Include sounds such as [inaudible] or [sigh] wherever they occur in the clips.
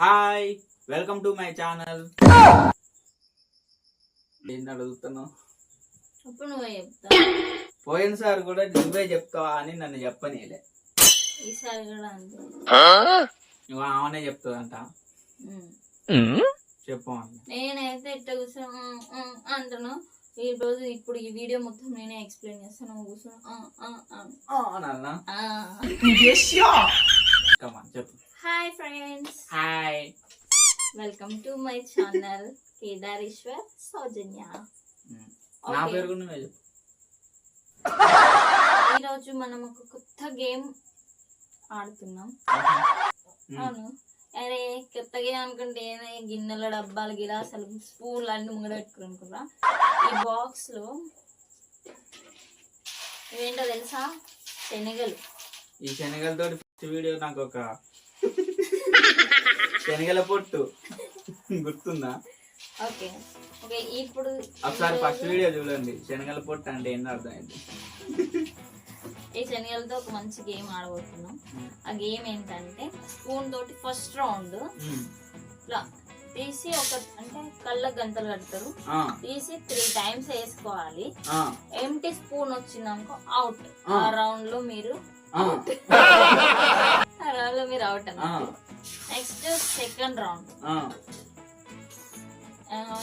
Hi welcome to my channel ఏంటి అడుగుతున్నావు ఇప్పుడు నువ్వే చెప్తా పోయినసారి కూడా నువ్వే చెప్తావా అని నన్ను చెప్పనీయలే ఈసారి కూడా అంతే. నువ్వు ఆమెనే చెప్తుందంట. చెప్పు నేనైతే ఇట్లా కూర్చొని అంటాను ఈ రోజు ఇప్పుడు ఈ వీడియో మొత్తం నేనే ఎక్స్ప్లెయిన్ చేస్తాను. కూర్చొని ఆ, ఆ, ఆ. నాన్న ఆ. కమాన్ చెప్పు. Hi friends hi welcome to my channel Kedareshwar Soujanya నా. పేరు కూడా ఈరోజు మనం ఒక కొత్త గేమ్ ఆడుతున్నాం. అవును. అరే కొత్త గేమ్ అనుకుంటే ఈ గిన్నెల డబ్బాలు గిలాసాలు స్పూన్లు అన్ని ముంగడ పెట్టుకునుకున్నా ఈ బాక్స్లో ఇవేంటో తెలుసా? శనగలు. ఈ శనగలతో వీడియో నాకు ఒక శనగల పొట్టు. గుర్తుందా? ఓకే. ఓకే ఇప్పుడు ఒకసారి ఫస్ట్ వీడియో చూడండి. శనగల పొట్టు అంటే ఏందో అర్థమైంది. ఈ శనగలతో ఒక మంచి గేమ్ ఆడబోతున్నాం. ఆ గేమ్ ఏంటంటే స్పూన్ తోటి ఫస్ట్ రౌండ్. ఇట్లా తీసి ఒక అంటే కళ్ళకు గంతలు కడతారు. తీసి త్రీ టైమ్స్ వేసుకోవాలి. ఎంటీ స్పూన్ వచ్చిందనుకో అవుట్ ఆ. రౌండ్లో మీరు [laughs] రౌండ్లో మీరు అవుట్ నెక్స్ట్ సెకండ్ రౌండ్.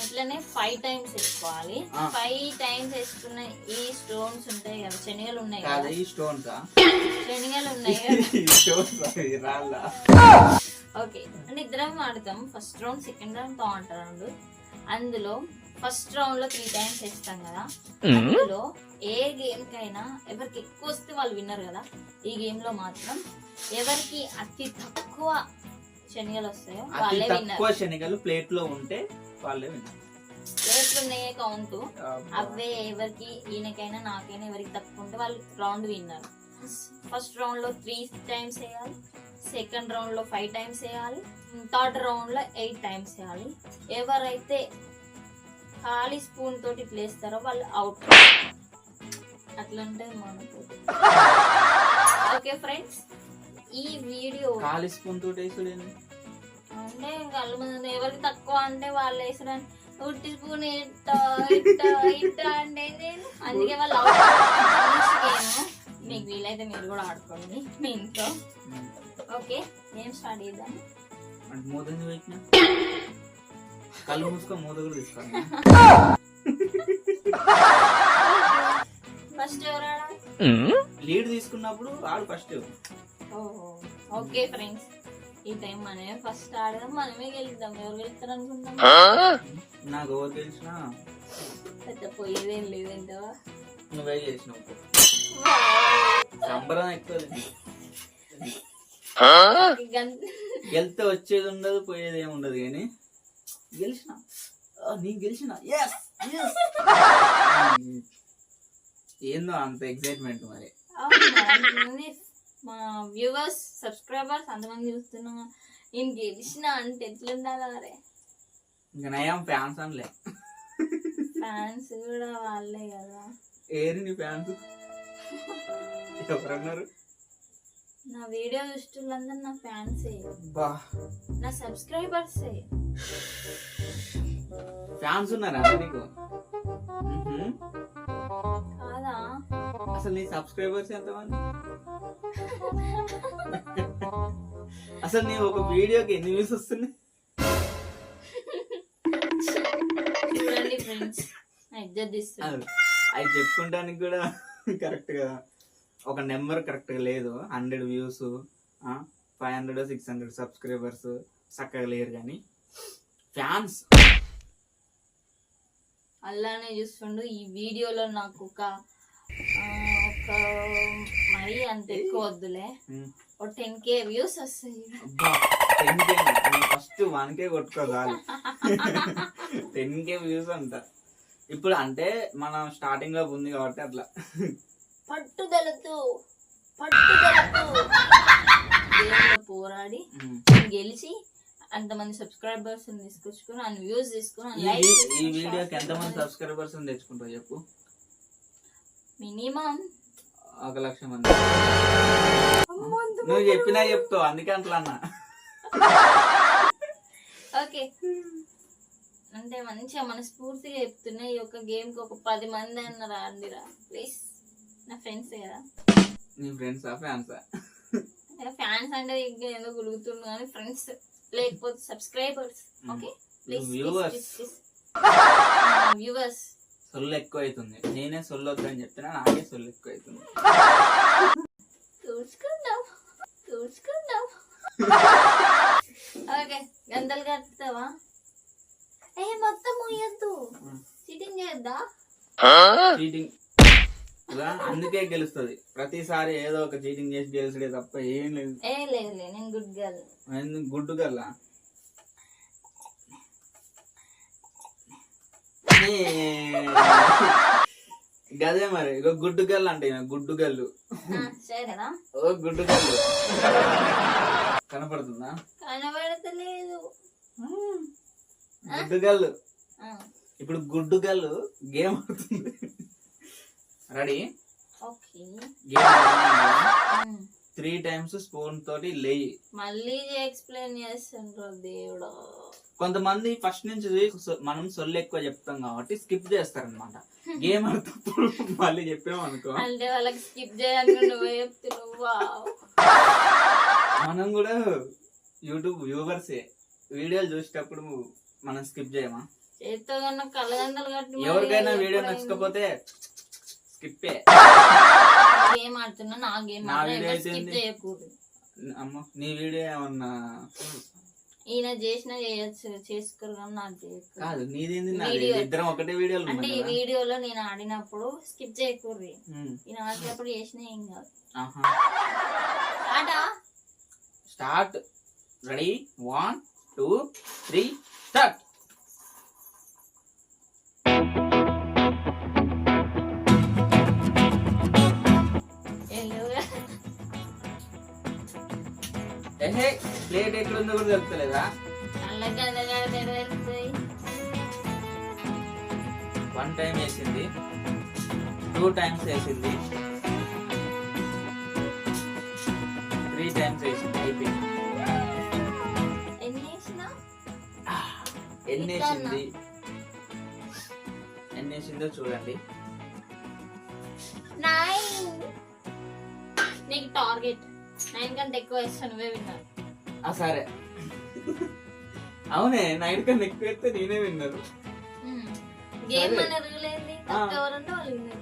ఇట్లనే ఫైవ్ టైమ్స్ వేసుకోవాలి. ఫైవ్ టైమ్స్ వేసుకున్న ఈ స్టోన్స్ ఉంటాయి కదా శనగలు ఉన్నాయి కాదా ఈ స్టోన్స్ శనగలు ఉన్నాయి ఓకే అంటే ఇద్దరం ఆడతాం. First round second round third round అందులో ఫస్ట్ రౌండ్లో త్రీ టైమ్స్ వేస్తాం కదా. అందులో ఏ గేమ్ కైనా ఎవరికి ఎక్కువ వస్తే వాళ్ళు విన్నర్ కదా. ఈ గేమ్లో మాత్రం ఎవరికి అతి తక్కువ శనగలు వస్తాయో వాళ్ళే విన్నర్ తక్కువ శనగలు ప్లేట్లో ఉంటే వాళ్ళే విన్నారు ప్లేట్లు ఉన్నాయే కౌంట్ అవే ఎవరికి ఈయనకైనా నాకైనా ఎవరికి తక్కువ ఉంటే వాళ్ళు రౌండ్ విన్నారు ఫస్ట్ రౌండ్లో త్రీ టైమ్స్ వేయాలి సెకండ్ రౌండ్లో ఫైవ్ టైమ్స్ వేయాలి థర్డ్ రౌండ్లో ఎయిట్ టైమ్స్ వేయాలి ఎవరైతే ఖాళీ స్పూన్ తోటి ప్లేస్తారో వాళ్ళు అవుట్ అట్లుంటే మనకు ఓకే ఫ్రెండ్స్ ఈ వీడియో ఖాళీ స్పూన్ తోటి వేసుడు ఏంది? అంటే కళ్ళు ముందు ఎవరికి తక్కువ అంటే వాళ్ళు వేసడానికి ఉట్టి స్పూన్ ఇట్ట ఇట్ట ఇట్ట అంటే అందుకే వాళ్ళు game. మీకు వీలైతే మీరు కూడా ఆడుకోండి మీ ఇంట్లో. ఓకే నేను స్టార్ట్ చేద్దాం ఎందుకు పెట్టినా? కళ్ళు మూసుకో మూత కూడా తీసుకోండి ఫస్ట్ ఎవరు ఆడాలి లీడ్ తీసుకున్నప్పుడు ఆడు ఫస్ట్ ఓహో. ఓకే ఫ్రెండ్స్ ఈ టైం మనమే ఫస్ట్ ఆడదాం మనమే గెలుద్దాం. ఎవరు గెలుస్తారు అనుకుంటాం నాకు ఎవరు తెలిసినా పెద్ద పోయేదేం లేదేంటో నువ్వే చేసినావు. సంబరం ఎక్కువ గెలితే వచ్చేది ఉండదు పోయేది ఏమి ఉండదు కానీ గెలిచిన? నేను గెలిచిన? Yes! Yes! [laughs] ఏందో అంత ఎక్సైట్మెంట్ మరి. మా వ్యూవర్స్ సబ్స్క్రైబర్స్ అంతమంది చూస్తున్నా. నేను గెలిచిన అంటే ఎట్లుండాలి అరే ఇంకా నయం ఫ్యాన్స్ అనలే. ఫ్యాన్స్ కూడా వాళ్ళే కదా. ఏరి నీ ఫ్యాన్స్ ఎవరన్నారు? నా వీడియో చూస్తులందరూ నా ఫ్యాన్సే నా సబ్స్క్రైబర్సే ఫ్యాన్స్ ఉన్నారా నీకు. కాదా? అసలు నీ సబ్స్క్రైబర్స్ ఎంతమంది? అసలు నీ ఒక వీడియోకి ఎన్ని వ్యూస్ వస్తున్నాయి? చూడండి ఫ్రెండ్స్ తీస్తుంది అది అవి చెప్పుకుంటానికి కూడా కరెక్ట్గా ఒక నెంబర్ కరెక్ట్గా లేదు. Hundred views five hundred six hundred subscribers చక్కగా లేరు కానీ. ఫ్యాన్స్. అలానే చూస్తుండు. ఈ వీడియోలో నాకు ఒక ఒక మరీ అంత ఎక్కువ వద్దులే. ఒక టెన్ కే వ్యూస్ వస్తాయి. Ten K first one K కొట్టుకోవాలి టెన్ కే వ్యూస్ అంట ఇప్పుడు అంటే మనం స్టార్టింగ్లో ఉంది కాబట్టి అట్లా. పట్టుదలతో పట్టుదలతో. [laughs] పోరాడి. గెలిచి అంతమంది సబ్స్క్రైబర్స్ తీసుకొచ్చుకుని అన్ని వ్యూస్ తీసుకుని ఈ వీడియోకి ఎంతమంది సబ్స్క్రైబర్స్ తెచ్చుకుంటావు చెప్పు? మినిమం ఒక లక్ష మంది. నువ్వు చెప్పినా చెప్తావు అందుకే అట్లా అన్న. ఓకే. అంటే మంచిగా మనస్ఫూర్తిగా చెప్తున్నా ఈ యొక్క గేమ్కి ఒక పది మంది అన్న రాండిరా ప్లీజ్ నా ఫ్రెండ్స్ కదా. నీ ఫ్రెండ్సా ఫ్యాన్సా ఫ్యాన్స్ అంటే ఇంకా ఏదో గులుగుతుండు కానీ ఫ్రెండ్స్ లేకపోతే సబ్స్క్రైబర్స్ ఓకే ప్లీజ్. వ్యూవర్స్ సొల్లు ఎక్కువ అవుతుంది నేనే సొల్లు వద్దని చెప్తున్నా నాకే సొల్లు ఎక్కువ అవుతుంది చూసుకుందాం చూసుకుందాం ఓకే గంటలు కట్టుతావా ఏ మొత్తం ముయ్యద్దు. సిట్టింగ్ చేద్దా? చీటింగ్ అందుకే గెలుస్తుంది. ప్రతిసారి ఏదో ఒక చీటింగ్ చేసి గెలిచడే తప్ప ఏం లేదు. ఏ లేదు లేదు నేను గుడ్ గర్ల్ గుడ్డు గల్లా గదే మరి. ఇక గుడ్డు గల్లు అంటే గుడ్డు గల్లు ఓ గుడ్డు గల్లు కనపడుతుందా? కనబడతలేదు. గుడ్డు గల్లు ఇప్పుడు గుడ్డు గల్లు గేమ్ ఆడుతుంది రెడీ. త్రీ టైమ్స్ స్పూన్ తోటి లేయి మళ్ళీ ఎక్స్ప్లెయిన్ చేస్తుండ్రు దేవుడు. కొంతమంది ఫస్ట్ నుంచి మనం సొల్లు ఎక్కువ చెప్తాం కాబట్టి స్కిప్ చేస్తారనమాట గేమ్ ఆడుతప్పుడు మళ్ళీ చెప్పాము అనుకో అంటే వాళ్ళకి స్కిప్ చేయాలని. మనం కూడా యూట్యూబ్ వ్యూవర్సే వీడియోలు చూసేటప్పుడు మనం స్కిప్ చేయమా? ఎవరికైనా వీడియో నచ్చకపోతే స్కిప్పే. గేమ్ ఆడుతున్నా నా గేమ్ నా వీడియో ఎవరు? చేయకూడదు. అమ్మ నీ వీడియో ఏమన్నా? ఈయన చేసినా చేయొచ్చు చేసుకోరు కానీ నాకు కాదు నీదేంది నాది వీడియో. ఇద్దరం ఒకటే వీడియోలు అంటే ఉన్నాయి ఈ కదా. వీడియోలో నేను ఆడినప్పుడు స్కిప్ చేయకూడదు. ఉమ్, ఈయన ఆడినప్పుడు చేసినా ఏం కాదు. ఆహా. ఆటా? Start. Ready? One two three start. Hey plate ఎక్కడ ఉందో కూడా తెలుపుతలేదా వన్ టైం వేసింది. టూ టైమ్స్ వేసింది. త్రీ టైమ్స్ వేసింది. అయిపోయింది ah, ఎన్ని ఎన్నేసిందో వేసిందో చూడండి. నీకు టార్గెట్ నైన్ కంటే ఎక్కువ వేస్తా నువ్వే విన్నారు ఆ సరే. అవునే నైట్ కన్నా ఎక్కువ వేస్తే నేనే విన్నారు. గేమ్. అనే రూల్ ఏంది. తక్కువ ఎవరంటే వాళ్ళు విన్నారు.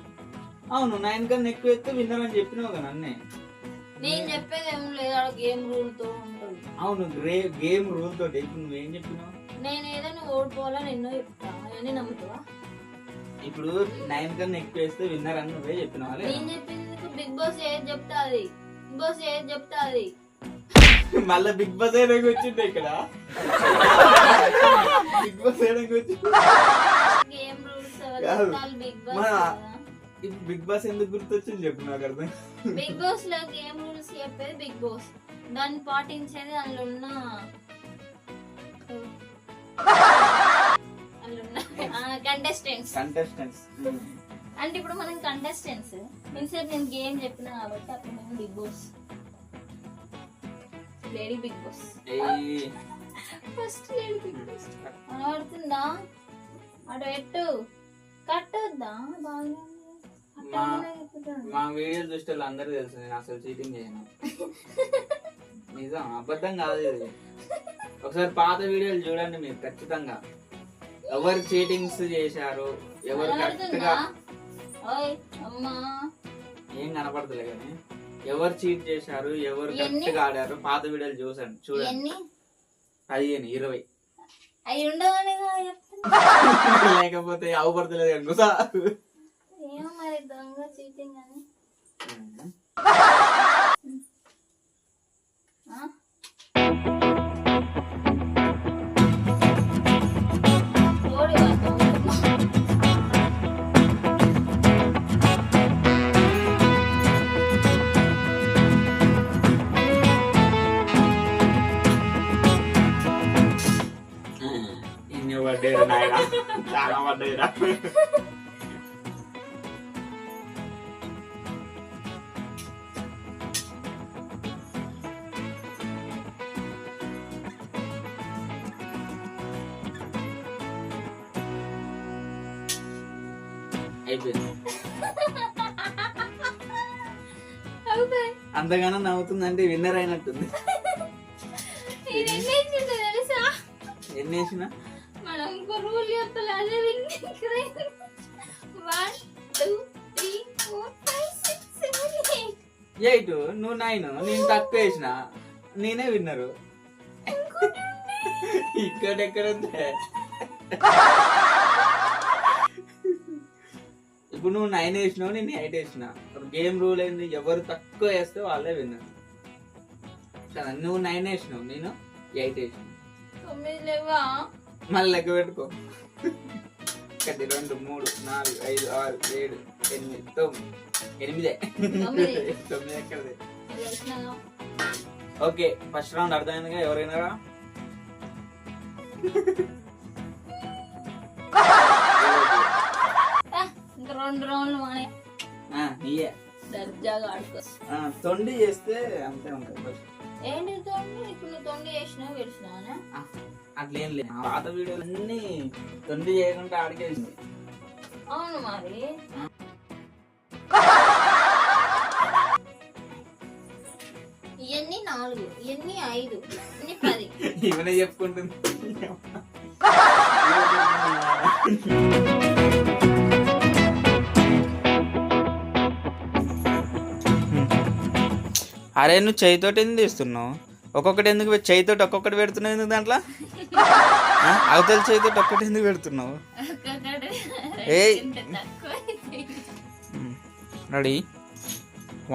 అవును నైన్ కన్నా ఎక్కువ వేస్తే విన్నర్ అని చెప్పినావు కదా అన్నే. నేను చెప్పేది ఏం లేదు ఆడ గేమ్ రూల్తో ఉంటుంది. అవును గ్రే గేమ్ రూల్ తోటి. ఇప్పుడు నువ్వేం చెప్పినావు? నేను ఏదో నువ్వు ఓడిపోవాలని ఎన్నో చెప్తా. అవన్నీ నమ్ముతావా? ఇప్పుడు నైన్ కన్నా ఎక్కువ వేస్తే విన్నర్ అని నువ్వే చెప్పినావా? నేను చెప్పింది బిగ్ బాస్ ఏది చెప్తా అది. బిగ్ బాస్ ఏది చెప్తా అది? మళ్ళా బిగ్ బాస్ ఏడానికి వచ్చిండే ఇక్కడ? బిగ్ బాస్ ఏడానికి వచ్చి గేమ్ రూల్స్ ఎవరు కాదు. చెప్తారు బిగ్ బాస్ మన- ఇప్పుడు బిగ్ బాస్ ఎందుకు గుర్తొచ్చింది చెప్పు నాకు అర్థం బిగ్ బాస్లో గేమ్ రూల్స్ చెప్పేది బిగ్ బాస్? దాన్ని పాటించేది అందులో ఉన్న అందులో ఉన్న కంటెస్టెంట్స్ కంటెస్టెంట్స్ అంటే ఇప్పుడు మనం కంటెస్టెంట్స్ ఇంతసేపు నేను గేమ్ చెప్పిన కాబట్టి అప్పుడు నేను Bigg Boss lady Bigg Boss first lady Bigg Boss కనబడుతుందా అటు పెట్టు కట్టొద్దా? బాగా. మా- వీడియోలు చూస్తే అందరూ తెలుసు నేను అసలు చీటింగ్ చేయను. నిజం అబద్ధం కాదు ఇది. ఒకసారి పాత వీడియోలు చూడండి మీరు ఖచ్చితంగా. ఎవరు చీటింగ్స్ చేశారు? ఎవరు కరెక్ట్గా ఓయ్ అమ్మా ఏం కనపడతలే కానీ ఎవరు చీట్ చేశారు ఎవరు? కరెక్ట్గా ఆడారు పాత వీడియోలు చూసండి చూడండి. పదిహేను ఇరవై. అవి ఉండగానే లేకపోతే అవపడతలేదు గుసా ఏమో మరి దొంగ చీటింగ్ అని. నేను పడ్డాడు నాయన చాలా పడ్డాయిరా అంతగానో నవ్వుతుందంటే విన్నర్ అయినట్టుంది. [laughs] ఎన్నేసినా సెవెన్ ఎయిట్ [laughs] నువ్వు నైన్ నేను తక్కువ వేసిన. నేనే విన్నరు ఇక్కడ ఎక్కడ ఉందే? ఇప్పుడు నువ్వు నైన్ వేసినావు నేను ఎయిట్ వేసిన. గేమ్ రూల్ ఏంది? ఎవరు తక్కువ వేస్తే వాళ్ళే విన్నర్ నువ్వు నైన్ వేసినావు నేను ఎయిట్ వేసిన. తొమ్మిది లేవా? మళ్ళీ లెక్క పెట్టుకో. ఒకటి రెండు మూడు నాలుగు ఐదు ఆరు ఏడు ఎనిమిది తొమ్మిది. ఎనిమిదే. తొమ్మిది. ఎక్కడది? ఓకే ఫస్ట్ రౌండ్ అర్థమైందిగా ఎవరైనా రెండు రౌండ్లు మానే. నీయే. దర్జాగా ఆడుకో. ఆ, తొండి చేస్తే అంతే ఉంటుంది ఏంటి తొండి? ఇప్పుడు తొండి చేసినావు గెలిచినావా అట్లేం లేదు. పాత వీడియోలు అన్ని తొండి చేయకుండా ఆడికేసింది అవును మరి. ఇవన్నీ నాలుగు ఇవన్నీ ఐదు ఇవన్నీ పది. ఇవనే చెప్పుకుంటుంది. అరే నువ్వు చేయితోటి ఎందుకు తీస్తున్నావు ఒక్కొక్కటి ఎందుకు చేయితోటి ఒక్కొక్కటి పెడుతున్నావు ఎందుకు దాంట్లో? [laughs] అవతల చేయితోటి ఒక్కటి ఎందుకు పెడుతున్నావు? అవుతాయి. Ready?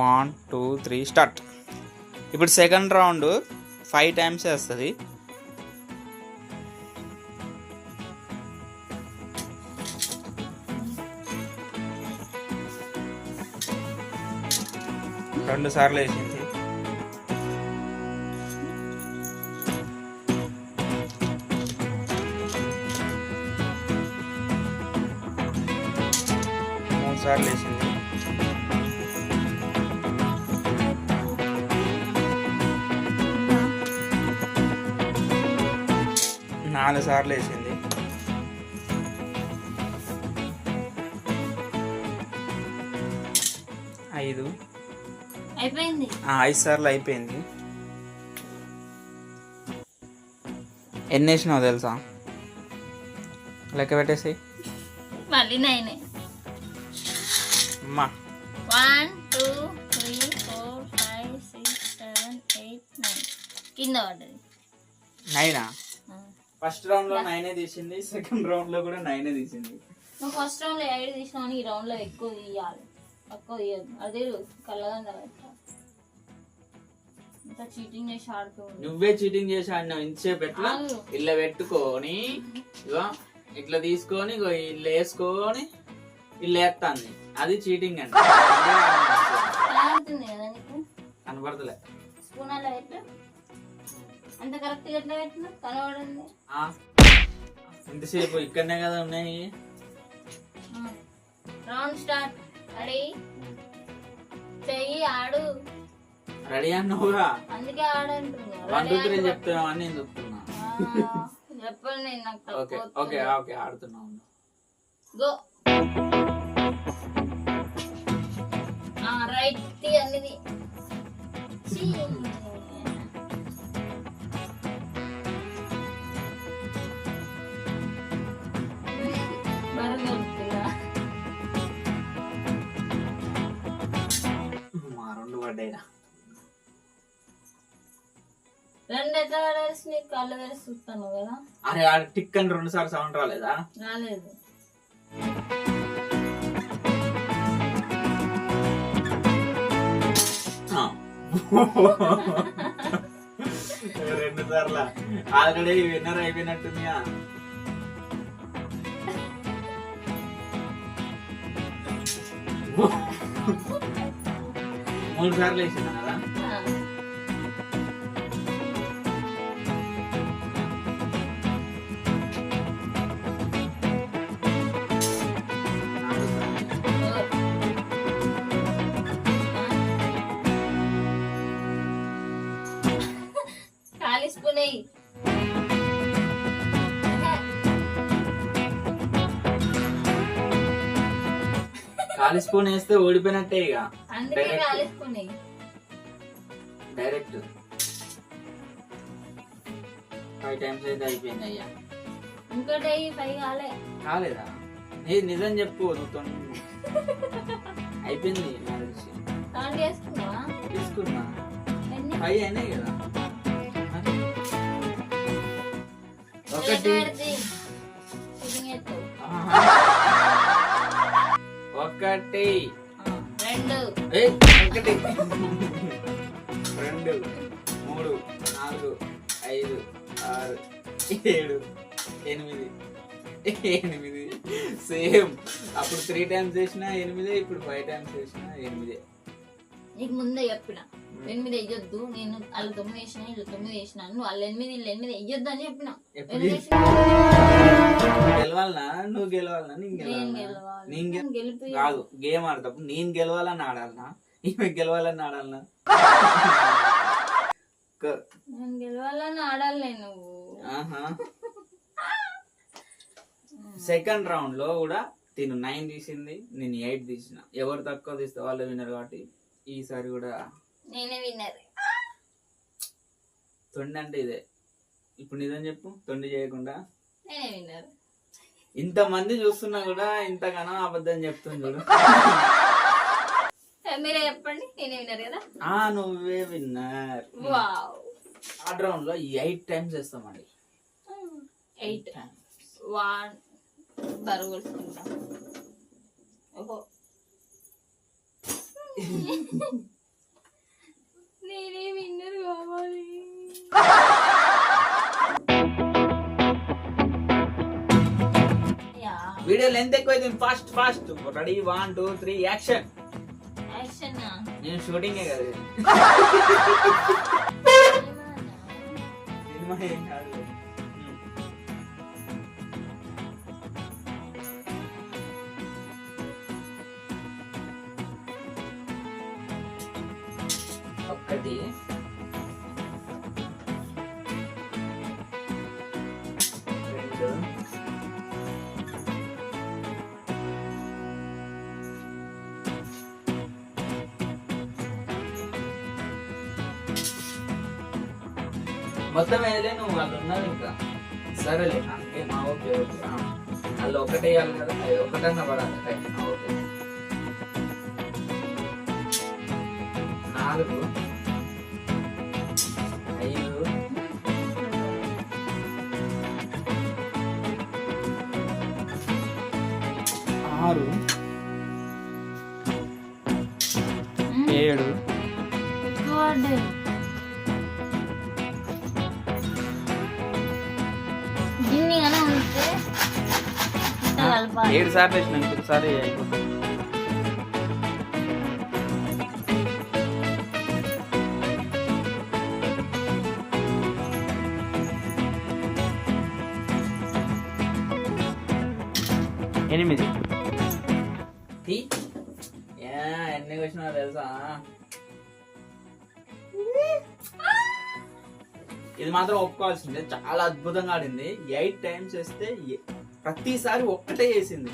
One two three start. ఇప్పుడు సెకండ్ రౌండ్ ఫైవ్ టైమ్స్ వస్తుంది రెండు సార్లు వేసింది. సార్లు వేసింది నాలుగు సార్లు వేసింది ఐదు. అయిపోయింది? ఐదు సార్లు అయిపోయింది. ఎన్ని వేసినావు తెలుసా? లెక్క పెట్టేసి. మళ్ళీ నైన్. అమ్మా one two three four five six seven eight nine కింద పడ్డది. నైనా. ఫస్ట్ రౌండ్లో నైనే తీసింది సెకండ్ రౌండ్లో కూడా నైనే తీసింది. నువ్వు ఫస్ట్ రౌండ్లో ఏడు తీసినావు ఈ రౌండ్లో ఎక్కువ తీయాలి. తక్కువ తీయదు అదే పెట్టాలి. ఇంత చీటింగ్ చేసి ఆడుతుంది నువ్వే చీటింగ్ చేసి ఆడినావు. ఇంతసేపు ఎట్లా. ఇట్లా పెట్టుకొని ఇగో ఇట్లా తీసుకొని ఇగో ఇల్లు వేసుకొని ఇల్లు వేస్తాంది. అది చీటింగ్ అండి. కనబడుతుంది కదా నీకు? కనపడతలే స్పూన్ అలా పెట్టు. అంత కరెక్ట్గా ఎట్లా పెట్టినా కనబడింది ఆ, ఇంతసేపు ఇక్కడనే కదా ఉన్నాయి. Round start ready? చెయ్యి ఆడు. రెడీ అన్నావురా? అందుకే ఆడంటున్నా వన్ టూ త్రీ చెప్తున్నావు అని నేను చెప్తున్నా. నేను నాకు ఓకే ఓకే. ఓకే ఆడుతున్నావు. గో. అన్నిది రెండు పడ్డాయిరా. రెండు ఎట్లా నీకు కళ్ళు తెలిసి చూస్తాను కదా. అరే ఆడ టిక్ అని రెండు సార్లు సౌండ్ రాలేదా? రాలేదు. రెండు సార్లు. ఆల్రెడీ విన్నర్ అయిపోయినట్టుందిగా మూడు సార్లు వేసిందా ఖాళీ స్పూన్ వేస్తే ఓడిపోయినట్టే ఇక. అందుకే Direct. కాలేసుకున్నాయి డైరెక్ట్ ఫైవ్ టైమ్స్ అయితే అయిపోయింది అయ్యా. ఇంకోటి పై కాలే. కాలేదా? ఏ నిజం చెప్పు నువ్వు అయిపోయింది నాకు తెలిసి కౌంట్ చేసుకున్నావా? తీసుకున్నా. ఎన్ని? ఫైవ్ అయినాయి కదా. ఒకటి. ఆహా. ఒకటి. రెండు. ఒకటి. రెండు మూడు నాలుగు ఐదు ఆరు ఏడు ఎనిమిది. ఎనిమిది. సేమ్. అప్పుడు త్రీ టైమ్స్ చేసినా ఎనిమిదే ఇప్పుడు ఫైవ్ టైమ్స్ చేసినా ఎనిమిదే. నీకు ముందే చెప్పిన. ఎనిమిది వేయొద్దు నేను వాళ్ళు తొమ్మిది వేసిన వీళ్ళు తొమ్మిది వేసిన నువ్వు వాళ్ళు ఎనిమిది వీళ్ళు ఎనిమిది వేయొద్దు అని చెప్పిన? గెలవాలనా? నువ్వు గెలవాలనా? నేను నేను నేను నేను గెలిపి కాదు గేమ్ ఆడేటప్పుడు నేను గెలవాలని ఆడాలనా? ఈమె గెలవాలని ఆడాలనా? [laughs] నేను గెలవాలని ఆడాలి నువ్వు. ఆహా. సెకండ్ రౌండ్లో కూడా తిను. నైన్ తీసింది నేను ఎయిట్ తీసిన. ఎవరు తక్కువ తీస్తే వాళ్ళు విన్నారు కాబట్టి ఈసారి కూడా నేనే విన్నర్ తొండి అంటే ఇదే. ఇప్పుడు నిజం చెప్పు తొండి చేయకుండా. నేనే విన్నర్ ఇంత మంది చూస్తున్నా కూడా ఇంతగానో అబద్ధం చెప్తుంది చూడు. మీరే చెప్పండి నేనే విన్నర్ కదా? ఆ నువ్వే విన్నర్ వావ్. థర్డ్ రౌండ్లో ఎయిట్ టైమ్స్ వేస్తామండి. ఎయిట్. వన్ బరువు నేనే విన్నర్ కావాలి. వీడియో లెంత్ ఎక్కువ అయింది fast fast ready one two three action action నేను షూటింగే కదా. సినిమా ఏం కాదు. మొత్తం వేయలే నువ్వు వాళ్ళు ఉన్నావు ఇంకా. సరేలే అందుకే మా ఓకే ఓకే వాళ్ళు ఒకటే వేయాలి కదా అది ఒకటన్నా పడాలి రైట్ ఆ, ఓకే నాలుగు. కలపాలి ఏడు వేసిన ఇంకొకసారి అయిపోతుంది ఎనిమిది ఎన్ని వచ్చినా తెలుసా ఇది మాత్రం ఒప్పుకోవాల్సిందే చాలా అద్భుతంగా ఆడింది ఎయిట్ టైమ్స్ వేస్తే ప్రతిసారి ఒక్కటే వేసింది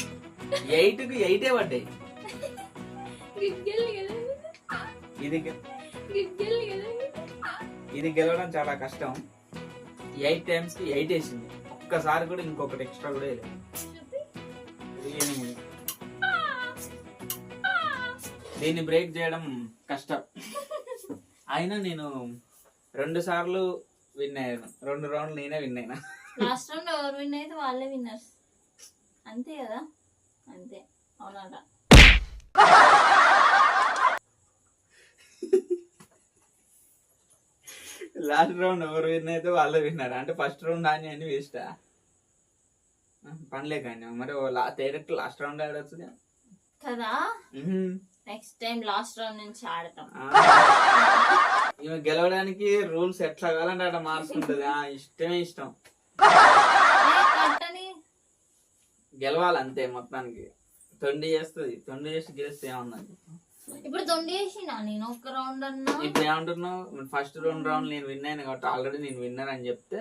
ఎయిట్కి ఎయిటే పడ్డాయి. ఇది ఇది గెలవడం చాలా కష్టం. ఎయిట్ టైమ్స్కి ఎయిట్ వేసింది. ఒక్కసారి కూడా ఇంకొకటి ఎక్స్ట్రా కూడా వేయలేదు. దీన్ని బ్రేక్ చేయడం కష్టం. అయినా నేను రెండు సార్లు విన్ అయ్యాను. రెండు రౌండ్లు నేనే విన్ అయినా. లాస్ట్ రౌండ్ ఎవరు విన్ అయితే వాళ్ళే విన్నర్స్. అంతే కదా? అంతే. అవునట. లాస్ట్ రౌండ్ ఎవరు విన్ అయితే వాళ్ళే విన్నారు. అంటే ఫస్ట్ రౌండ్ అని అని వేస్టా పనిలే కానీ. మరి డైరెక్ట్ లాస్ట్ రౌండ్ ఆడొచ్చు కదా? నెక్స్ట్ టైం లాస్ట్ రౌండ్ నుంచి ఆడతాం. గెలవడానికి రూల్స్ ఎట్లా కావాలంటే అట్లా మార్చుకుంటది. ఇష్టమే ఇష్టం. గెలవాలి అంతే మొత్తానికి. తొండి చేస్తుంది. తొండి చేసి గెలిస్తే ఏమన్నది ఇప్పుడు తొండి నేను ఒక్క రౌండ్ అన్నా? ఇప్పుడు ఏమంటున్నావు? ఫస్ట్ రెండు రౌండ్ నేను విన్ అయినా కాబట్టి ఆల్రెడీ నేను విన్నర్ అని చెప్తే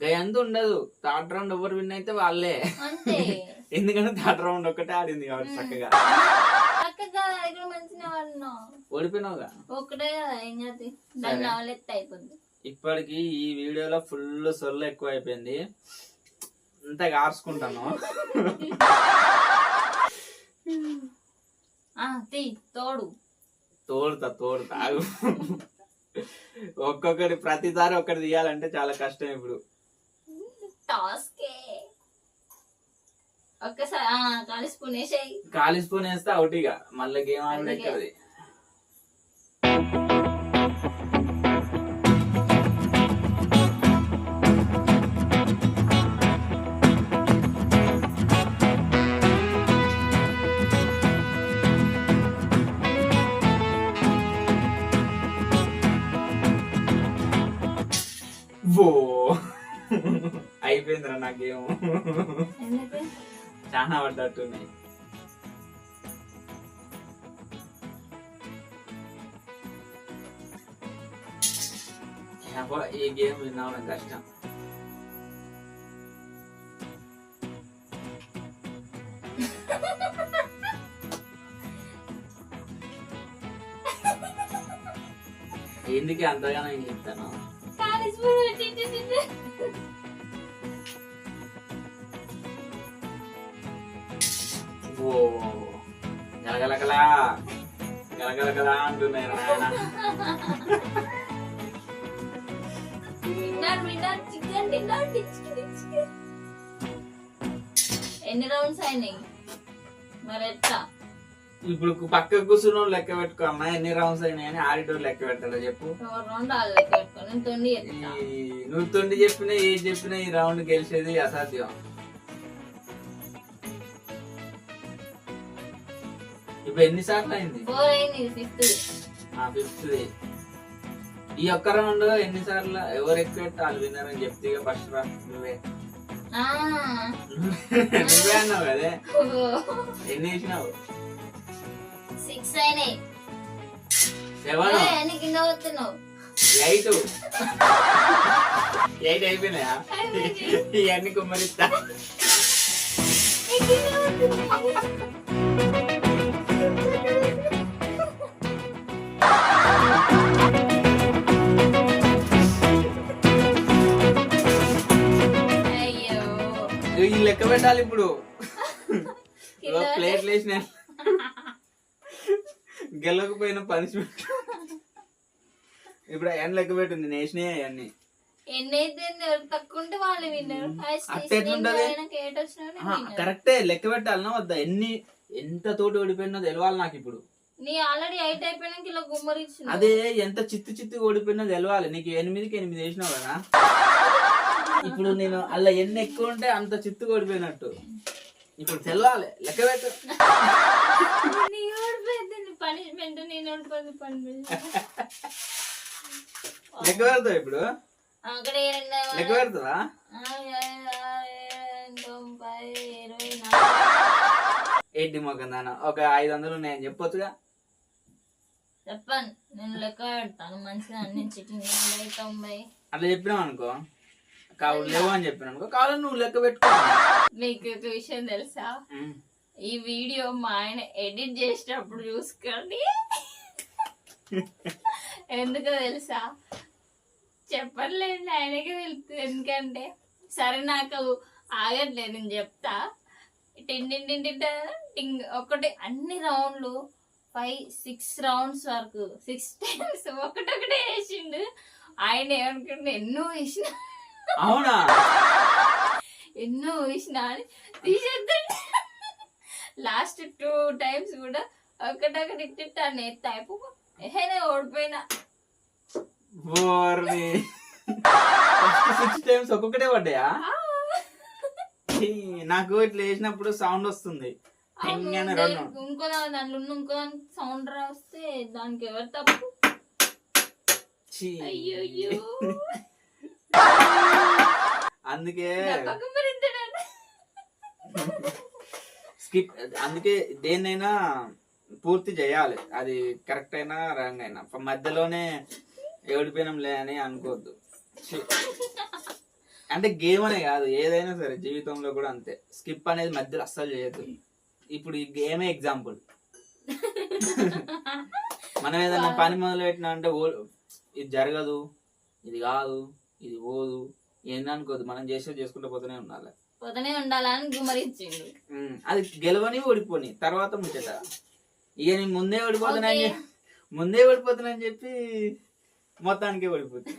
గయంత ఉండదు. థర్డ్ రౌండ్ ఎవరు విన్ అయితే వాళ్ళే. [laughs] ఎందుకంటే థర్డ్ రౌండ్ ఒక్కటే ఆడింది కాబట్టి చక్కగా. ఓడిపోయినావుగా? ఒకటే ఇప్పటికి ఈ వీడియోలో ఫుల్ సొల్లు ఎక్కువ అయిపోయింది అంతా కార్చుకుంటాను ఆ తీ తోడు. తోడుతా తోడుతా. ఒక్కొక్కటి ప్రతిసారి ఒక్కటి తీయాలంటే చాలా కష్టం ఇప్పుడు. ఒక్కసారి కాలి స్పూన్ వేసేయి. ఖాళీ స్పూన్ వేస్తే ఇక. మళ్ళీ గేమ్ ఆడడం అందుకే. ఎక్కడిది ఓ అయిపోయిందిరా నా గేమ్ ఎందుకు చాలా పడ్డట్టున్నాయి అబ్బా, ఈ గేమ్ విన్నావడం కష్టం ఎందుకు అంతగానో ఏం చెప్తాను గలగలగలా గలగలగలా అంటున్నారు నాయన తిన్నాడు తిన్నాడు చికెన్ తిన్నాడు డిచ్కి డిచ్కి. ఎన్ని రౌండ్స్ అయినాయి మరి ఎట్లా ఇప్పుడు పక్క కూర్చున్న లెక్క పెట్టుకోమ్మా ఎన్ని రౌండ్స్ అయినాయని ఆడిటోర్ లెక్క పెడతాడా చెప్పు. రౌండ్ నువ్వు తొండి చెప్పినా ఏది చెప్పినా ఈ రౌండ్ గెలిచేది అసాధ్యం. ఇప్పుడు ఎన్నిసార్లు అయింది? ఫోర్ అయింది ఫిఫ్త్ ఈ ఒక్క రౌండ్ ఎన్నిసార్లు ఎవరు ఎక్కువ వాళ్ళు విన్నర్ అని చెప్తే ఫస్ట్ రా నువ్వే. నువ్వే అన్నావు కదే. ఎన్ని వేసినావు? సిక్స్ అయినాయి సెవెన్ ఎన్ని కింద పోతున్నావు ఎయిట్. ఎయిట్ అయిపోయినాయా. ఇవన్నీ కుమ్మరిస్తా. ఈ లెక్క పెట్టాలి ఇప్పుడు. ప్లేట్లు వేసిన గెలవకపోయిన పనిష్మెంట్ ఇప్పుడు ఎన్ని లెక్క పెట్టింది వేసినాయి అవన్నీ ఎన్నైతే ఎవరు తక్కువ ఉంటే వాళ్ళు విన్నారు. అట్ట ఎట్లుంటది? కరెక్టే లెక్క పెట్టాలనా వద్దా? ఎన్ని ఎంత తోటి ఓడిపోయినా తెలవాలి నాకు ఇప్పుడు. నీ ఆల్రెడీ ఎయిట్ అయిపోయినాక ఇలా గుమ్మరిచ్చిన అదే ఎంత చిత్తు చిత్తు ఓడిపోయినా తెలవాలి. నీకు ఎనిమిదికి ఎనిమిది వేసినావు కదా. ఇప్పుడు నేను అలా ఎన్ని ఎక్కువ ఉంటే అంత చిత్తు ఓడిపోయినట్టు. ఇప్పుడు తెలవాలి లెక్క పెట్టు. నీ ఓడిపోయింది పనిష్మెంట్ నేను ఓడిపోయింది పనిష్మెంట్ లెక్క పెడతావు ఇప్పుడు? అక్కడ లెక్క పెడతావా? తొంభై ఇరవై ఏంటి మొక్క ఒక ఐదు వందలు ఉన్నాయని చెప్పొచ్చుగా? చెప్పండి. నేను లెక్క పెడతాను. మంచిగా అన్ని చిటింగ్ తొంభై. అట్లా చెప్పినావు అనుకో కావాలి లేవు అని చెప్పిన అనుకో కావాలని నువ్వు లెక్క పెట్టుకో. మీకు ఒక విషయం తెలుసా? ఉమ్. ఈ వీడియో మా ఆయన ఎడిట్ చేసేటప్పుడు చూసుకోండి. ఎందుకో తెలుసా? చెప్పట్లేదు ఆయనకే తెలుస్తుంది ఎందుకంటే సరే నాకు ఆగట్లేదు నేను చెప్తా. టిన్ టింగ్ ఒకటి అన్ని రౌండ్లు ఫైవ్ సిక్స్ రౌండ్స్ వరకు సిక్స్ టైమ్స్ ఒకటొకటే వేసిండు. ఆయన ఏమనుకుంటే ఎన్నో వేసిన అవునా? ఎన్నో అని తీసేద్దండి. లాస్ట్ టూ టైమ్స్ కూడా ఒకటొకటి ఇట్టిట్టాను ఎత్తా అయిపో ఏహైనా ఓడిపోయినా. సిక్స్ టైమ్స్ ఒక్కొక్కటే పడ్డాయా? నాకు ఇట్లా వేసినప్పుడు సౌండ్ వస్తుంది. ఇంకో దాంట్లో ఉన్న ఇంకో సౌండ్ రాస్తే దానికి ఎవరు తప్పు? ఛీ. అయ్యో అయ్యో [laughs] అందుకే? స్కిప్ అందుకే దేన్నైనా పూర్తి చేయాలి. అది కరెక్ట్ అయినా రాంగ్ అయినా. మధ్యలోనే ఓడిపోయినాంలే అని అనుకోవద్దు. అంటే గేమ్ అనే కాదు ఏదైనా సరే జీవితంలో కూడా అంతే. స్కిప్ అనేది మధ్యలో అస్సలు చేయొద్దు. ఇప్పుడు ఈ గేమే ఎగ్జాంపుల్. మనం ఏదైనా పని మొదలు పెట్టినా అంటే ఇది జరగదు ఇది కాదు ఇది పోదు. ఏందనుకోదు మనం చేసేది చేసుకుంటూ పోతూనే ఉండాలి. పోతూనే ఉండాలని గుమరించిండు ఉమ్, అది గెలవని ఓడిపోని తర్వాత ముచ్చట. ఇక నేను ముందే ఓడిపోతున్నా అని Okay. చెప్పి- ముందే ఓడిపోతున్నా అని చెప్పి మొత్తానికి ఓడిపోతుంది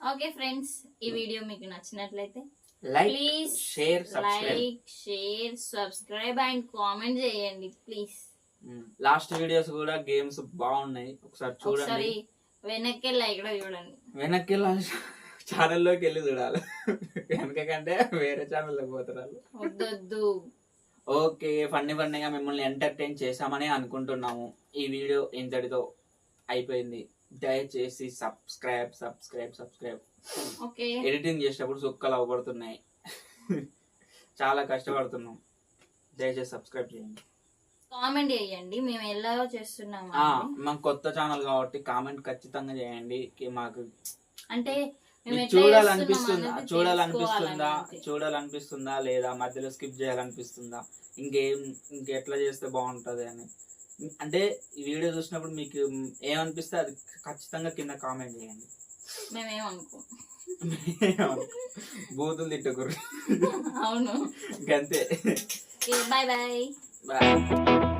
ఓకే ఫ్రెండ్స్ ఈ వీడియో మీకు నచ్చినట్లయితే like please share subscribe like share subscribe and comment చేయండి ప్లీజ్ లాస్ట్ వీడియోస్ కూడా గేమ్స్ బాగున్నాయి. ఒకసారి చూడండి. ఒకసారి వెనక్కి వెళ్ళి ఇక్కడ చూడండి. వెనక్కి వెళ్ళాలి. ఛానల్లోకి వెళ్ళి చూడాలి. వెనక కంటే వేరే ఛానల్లోకి పోతారు వాళ్ళు. వద్దొద్దు. ఓకే ఫన్నీ ఫన్నీగా మిమ్మల్ని ఎంటర్టైన్ చేశామని అనుకుంటున్నాము. ఈ వీడియో ఇంతటితో అయిపోయింది. దయచేసి subscribe subscribe subscribe. Okay. Editing చేసేటప్పుడు సుక్కలు అవపడుతున్నాయి. చాలా కష్టపడుతున్నాం. దయచేసి సబ్స్క్రైబ్ చేయండి. కామెంట్ చేయండి. మేము ఎలా చేస్తున్నాము. మాకు కొత్త ఛానల్ కాబట్టి కామెంట్ ఖచ్చితంగా చేయండి. మాకు అంటే చూడాలనిపిస్తుందా? చూడాలనిపిస్తుందా? అంతే. చూడాలనిపిస్తుందా? లేదా మధ్యలో స్కిప్ చేయాలనిపిస్తుందా? ఇంకేం ఇంకెట్లా చేస్తే బాగుంటది అని. అంటే ఈ వీడియో చూసినప్పుడు మీకు ఏమనిపిస్తే అది ఖచ్చితంగా కింద కామెంట్ చేయండి. మేమేమనుకో బూతులు తిట్టుకురు అవును. గంతే బాయ్ బాయ్. బాయ్.